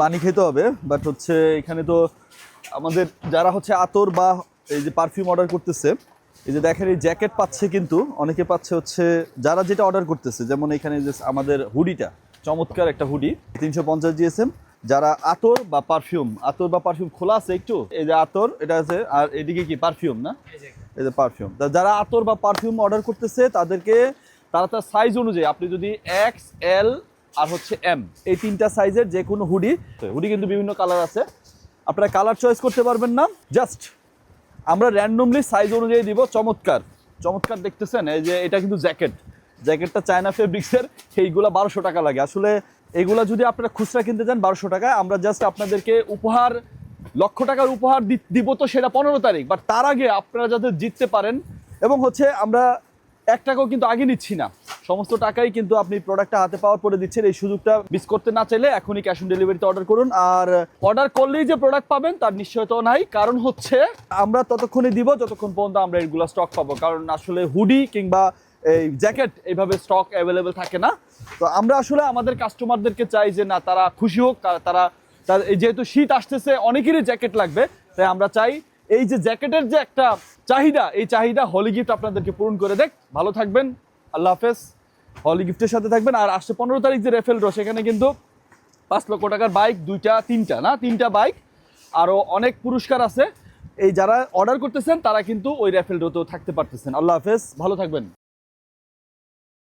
পানি খেতে হবে বাট হচ্ছে এখানে তো আমাদের যারা হচ্ছে আতর বা এই যে পারফিউম অর্ডার করতেছে এই যে দেখেন এই জ্যাকেট পাচ্ছে কিন্তু অনেকে পাচ্ছে হচ্ছে যারা যেটা অর্ডার করতেছে যেমন এখানে যে আমাদের হুডিটা চমৎকার একটা হুডি তিনশো পঞ্চাশ জিএসএম যারা আতর বা পারফিউম আতর বা পারফিউম খোলা আছে একটু এই যে আতর এটা আছে আর এদিকে কি পারফিউম না? এই যে। পারফিউম যারা আতর বা পারফিউম অর্ডার করতেছে তাদেরকে তারা তার সাইজ অনুযায়ী আপনি যদি এক্স এল আর হচ্ছে এম এই তিনটা সাইজের যে কোনো হুডি হুডি কিন্তু বিভিন্ন কালার আছে। আপনারা কালার চয়েস করতে পারবেন না। জাস্ট আমরা র্যান্ডমলি সাইজ অনুযায়ী দিব চমৎকার। চমৎকার দেখতেছেন এই যে এটা কিন্তু জ্যাকেট জ্যাকেটটা চায়না ফেব্রিক্সের এইগুলা বারোশো টাকা লাগে। আসলে এগুলা যদি আপনারা খুচরা কিনতে চান বারোশো টাকায় আমরা জাস্ট আপনাদেরকে উপহার লক্ষ টাকার উপহার দিব তো সেটা পনেরো তারিখ। বাট তার আগে আপনারা যাতে জিততে পারেন এবং হচ্ছে আমরা এক টাকাও কিন্তু আগে নিচ্ছি না। সমস্ত টাকাই কিন্তু আপনি প্রোডাক্টটা হাতে পাওয়ার পরে দিচ্ছেন। এই সুযোগটা মিস করতে না চাইলে এখনই ক্যাশ অন ডেলিভারিতে অর্ডার করুন। আর অর্ডার করলেই যে প্রোডাক্ট পাবেন, তার নিশ্চয়তাও নাই। কারণ হচ্ছে, আমরা ততক্ষণই দিব, যতক্ষণ পর্যন্ত আমরা এগুলো স্টক পাবো। কারণ আসলে হুডি কিংবা এই জ্যাকেট এইভাবে স্টক অ্যাভেলেবেল থাকে না। তো আমরা আসলে আমাদের কাস্টমারদেরকে চাই যে, না, তারা খুশি হোক তারা তারা যেহেতু শীত আসতেছে, অনেকেরই জ্যাকেট লাগবে। তাই আমরা চাই, এই যে জ্যাকেটের যে একটা চাহিদা, এই চাহিদা হলি গিফট আপনাদেরকে পূরণ করে দেখ। ভালো থাকবেন। আল্লাহ হাফেজ। হলি গিফটের সাথে থাকবেন। আর আসছে পনেরো তারিখ যে রেফেল ড্র, সেখানে কিন্তু পাঁচ লক্ষ টাকার বাইক, দুইটা, তিনটা, না? তিনটা বাইক আরও অনেক পুরস্কার আছে। এই যারা অর্ডার করতেছেন, তারা কিন্তু ওই রেফেল ড্রতেও থাকতে পারতেছেন। আল্লাহ হাফেজ, ভালো থাকবেন।